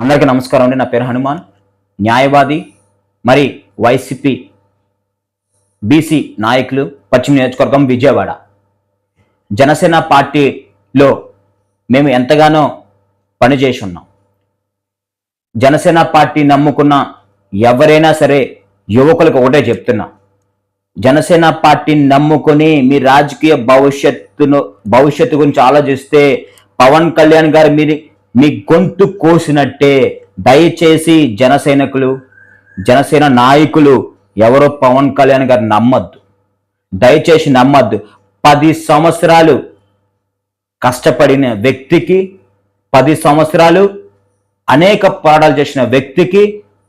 అందరికీ నమస్కారం అండి. నా పేరు హనుమాన్. న్యాయవాది మరి వైసీపీ బీసీ నాయకులు పశ్చిమ నియోజకవర్గం విజయవాడ. జనసేన పార్టీలో మేము ఎంతగానో పనిచేసి ఉన్నాం జనసేన పార్టీ నమ్ముకున్న ఎవరైనా సరే యువకులకు ఒకటే చెప్తున్నా. జనసేన పార్టీని నమ్ముకొని మీ రాజకీయ భవిష్యత్తును భవిష్యత్తు గురించి ఆలోచిస్తే పవన్ కళ్యాణ్ గారు మీరు మీ గొంతు కోసినట్టే దయచేసి జనసైనికులు జనసేన నాయకులు ఎవరో పవన్ కళ్యాణ్ గారు నమ్మద్దు. దయచేసి నమ్మద్దు. పది సంవత్సరాలు కష్టపడిన వ్యక్తికి పది సంవత్సరాలు అనేక పోరాటాలు చేసిన వ్యక్తికి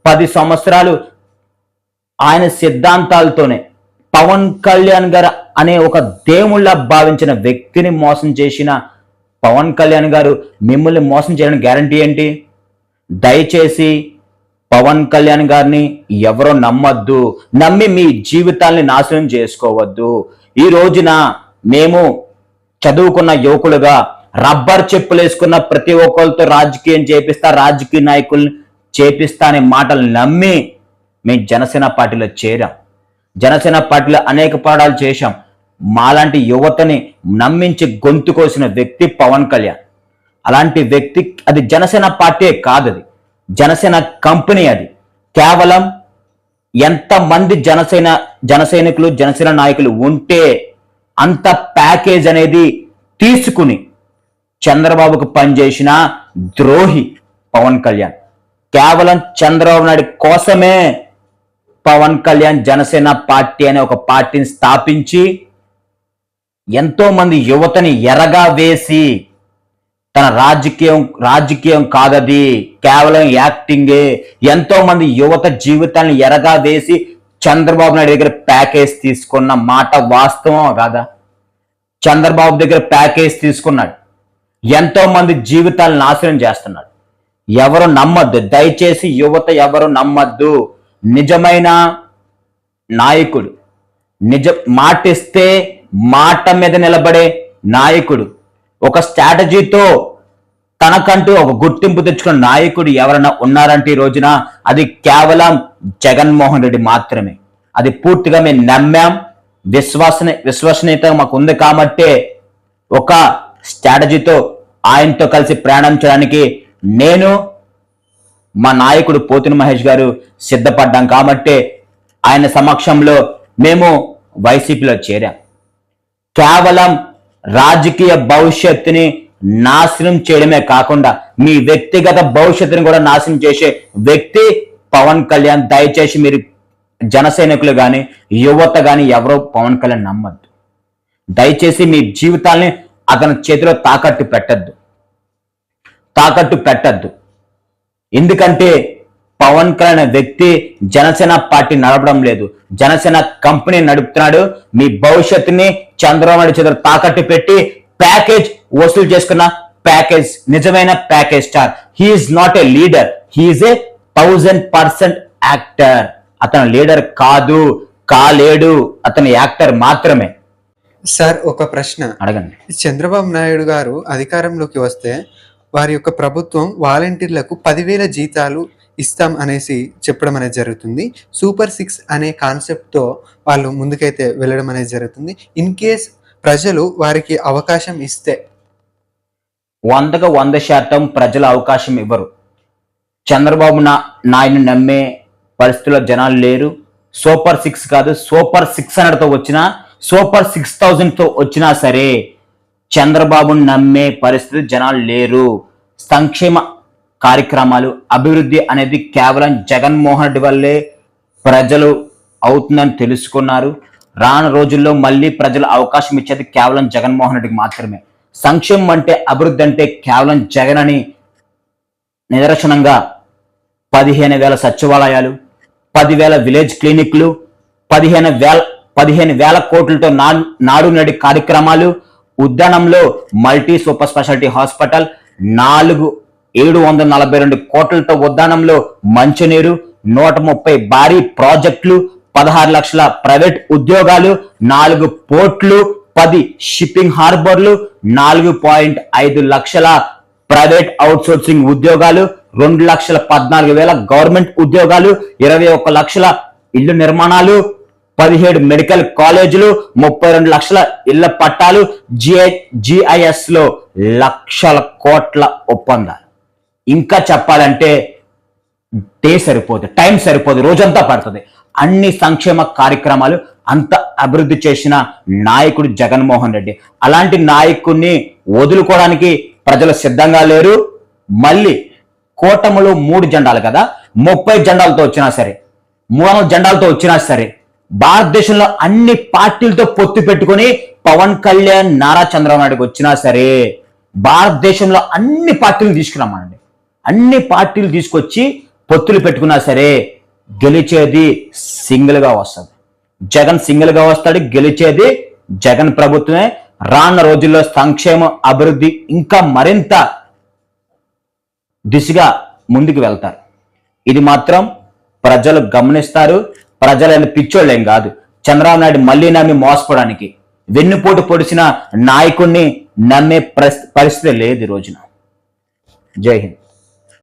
పది సంవత్సరాలు ఆయన సిద్ధాంతాలతోనే పవన్ కళ్యాణ్ గారు అనే ఒక దేవుళ్ళ భావించిన వ్యక్తిని మోసం చేసిన పవన్ కళ్యాణ్ గారు మిమ్మల్ని మోసం చేయడం గ్యారంటీ ఏంటి? దయచేసి పవన్ కళ్యాణ్ గారిని ఎవరో నమ్మద్దు. నమ్మి మీ జీవితాల్ని నాశనం చేసుకోవద్దు. ఈ రోజున మేము చదువుకున్న యువకులుగా రబ్బర్ చెప్పులు వేసుకున్న ప్రతి ఒక్కరితో రాజకీయం చేపిస్తా రాజకీయ నాయకుల్ని చేపిస్తా అనే మాటలు నమ్మి మేము జనసేన పార్టీలో చేరాం. జనసేన పార్టీలో అనేక పాడాలు చేశాం. మాలాంటి యువతని నమ్మించి గొంతు కోసిన వ్యక్తి పవన్ కళ్యాణ్. అలాంటి వ్యక్తి అది జనసేన పార్టీ కాదు అది. జనసేన కంపెనీ అది. కేవలం ఎంతమంది జనసేన జన సైనికులు జనసేన నాయకులు ఉంటే అంత ప్యాకేజ్ అనేది తీసుకుని చంద్రబాబుకు పనిచేసిన ద్రోహి పవన్ కళ్యాణ్. కేవలం చంద్రబాబు నాయుడు కోసమే పవన్ కళ్యాణ్ జనసేన పార్టీ అనే ఒక పార్టీని స్థాపించి ఎంతో మంది యువతని ఎరగా వేసి తన రాజకీయం రాజకీయం కాదది కేవలం యాక్టింగే. ఎంతో మంది యువత జీవితాన్ని ఎరగా వేసి చంద్రబాబు నాయుడు దగ్గర ప్యాకేజ్ తీసుకున్న మాట వాస్తవం కాదా? చంద్రబాబు దగ్గర ప్యాకేజ్ తీసుకున్నాడు. ఎంతో మంది జీవితాలను నాశనం చేస్తున్నాడు. ఎవరు నమ్మద్దు. దయచేసి యువత ఎవరు నమ్మద్దు. నిజమైన నాయకుడు నిజ మాటిస్తే మాట మీద నిలబడే నాయకుడు. ఒక స్ట్రాటజీతో తనకంటూ ఒక గుర్తింపు తెచ్చుకున్న నాయకుడు ఎవరైనా ఉన్నారంటే ఈ రోజున అది కేవలం జగన్మోహన్ రెడ్డి మాత్రమే. అది పూర్తిగా మేము నమ్మాం. విశ్వాసన విశ్వసనీయత మాకు ఉంది కాబట్టే ఒక స్ట్రాటజీతో ఆయనతో కలిసి ప్రయాణం చేయడానికి నేను మా నాయకుడు పోతుని మహేష్ గారు సిద్ధపడ్డాం కాబట్టే ఆయన సమక్షంలో మేము వైసీపీలో చేరాం. కేవలం రాజకీయ భవిష్యత్తుని నాశనం చేయడమే కాకుండా మీ వ్యక్తిగత భవిష్యత్తుని కూడా నాశనం చేసే వ్యక్తి పవన్ కళ్యాణ్. దయచేసి మీరు జన సైనికులు కానీ యువత కానీ ఎవరో పవన్ కళ్యాణ్ నమ్మద్దు. దయచేసి మీ జీవితాల్ని అతని చేతిలో తాకట్టు పెట్టద్దు. తాకట్టు పెట్టద్దు. ఎందుకంటే పవన్ కళ్యాణ్ అనే వ్యక్తి జనసేన పార్టీ నడపడం లేదు. జనసేన కంపెనీ నడుపుతున్నాడు. మీ భవిష్యత్తుని చంద్రబాబు నాయుడు చేతులు తాకట్టు పెట్టి ప్యాకేజ్ వసూలు చేసుకున్న ప్యాకేజ్ నిజమైన package star. He's not a leader he's a thousand percent actor అతను లీడర్ కాదు కాలేడు. అతను యాక్టర్ మాత్రమే. సార్ ఒక ప్రశ్న. అడగండి. చంద్రబాబు నాయుడు గారు అధికారంలోకి వస్తే వారి యొక్క ప్రభుత్వం వాలంటీర్లకు పదివేల జీతాలు ఇస్తాం అనేసి చెప్పడం అనేది జరుగుతుంది. సూపర్ సిక్స్ అనే కాన్సెప్ట్తో వాళ్ళు ముందుకైతే వెళ్ళడం అనేది జరుగుతుంది. ఇన్ కేస్ ప్రజలు వారికి అవకాశం ఇస్తే. వందకు వంద శాతం ప్రజలు అవకాశం ఇవ్వరు. చంద్రబాబు నా నమ్మే పరిస్థితుల్లో జనాలు లేరు. సూపర్ సిక్స్ కాదు సూపర్ సిక్స్ హండ్రెడ్తో వచ్చినా సూపర్ సిక్స్ థౌజండ్తో వచ్చినా సరే చంద్రబాబును నమ్మే పరిస్థితి జనాలు లేరు. సంక్షేమ కార్యక్రమాలు అభివృద్ధి అనేది కేవలం జగన్మోహన్ రెడ్డి వల్లే ప్రజలు అవుతుందని తెలుసుకున్నారు. రాను రోజుల్లో మళ్ళీ ప్రజలు అవకాశం ఇచ్చేది కేవలం జగన్మోహన్ రెడ్డికి మాత్రమే. సంక్షేమం అంటే అభివృద్ధి అంటే కేవలం జగన్ అని నిదర్శనంగా పదిహేను వేల సచివాలయాలు పదివేల విలేజ్ క్లినిక్లు పదిహేను వేల పదిహేను వేల కోట్లతో నా- నాడు కార్యక్రమాలు ఉద్యానంలో మల్టీ సూపర్ స్పెషాలిటీ హాస్పిటల్ నాలుగు ఏడు వందల నలభై రెండు కోట్లతో ఉద్యానంలో మంచినీరు నూట ముప్పై భారీ ప్రాజెక్టులు పదహారు లక్షల ప్రైవేట్ ఉద్యోగాలు నాలుగు పోర్ట్లు పది షిప్పింగ్ హార్బర్లు నాలుగు పాయింట్ ఐదు లక్షల ప్రైవేట్ అవుట్సోర్సింగ్ ఉద్యోగాలు రెండు లక్షల పద్నాలుగు వేల గవర్నమెంట్ ఉద్యోగాలు ఇరవై ఒక్క లక్షల ఇల్లు నిర్మాణాలు పదిహేడు మెడికల్ కాలేజీలు ముప్పై రెండు లక్షల ఇళ్ళ పట్టాలు జిఐ జిఐఎస్లో లక్షల కోట్ల ఒప్పందాలు. ఇంకా చెప్పాలంటే డే సరిపోదు టైం సరిపోదు రోజంతా పడుతుంది. అన్ని సంక్షేమ కార్యక్రమాలు అంత అభివృద్ధి చేసిన నాయకుడు జగన్మోహన్ రెడ్డి. అలాంటి నాయకుడిని వదులుకోవడానికి ప్రజలు సిద్ధంగా లేరు. మళ్ళీ కోటములో మూడు జెండాలు కదా ముప్పై జెండాలతో వచ్చినా సరే మూడు జెండాలతో వచ్చినా సరే భారతదేశంలో అన్ని పార్టీలతో పొత్తు పెట్టుకొని పవన్ కళ్యాణ్ నారా చంద్రబాబు నాయుడుకి వచ్చినా సరే భారతదేశంలో అన్ని పార్టీలు తీసుకురామనండి అన్ని పార్టీలు తీసుకొచ్చి పొత్తులు పెట్టుకున్నా సరే గెలిచేది సింగిల్గా వస్తుంది. జగన్ సింగిల్గా వస్తాడు గెలిచేది జగన్ ప్రభుత్వమే. రానున్న రోజుల్లో సంక్షేమ అభివృద్ధి ఇంకా మరింత దిశగా ముందుకు వెళ్తారు. ఇది మాత్రం ప్రజలు గమనిస్తారు. ప్రజలైన పిచ్చోళ్ళు ఏం కాదు. చంద్రబాబు నాయుడు మళ్ళీ నమ్మి మోసపోవడానికి వెన్నుపోటు పొడిచిన నాయకుణ్ణి నమ్మే పరిస్థితి లేదు ఈ రోజున. జై హింద్.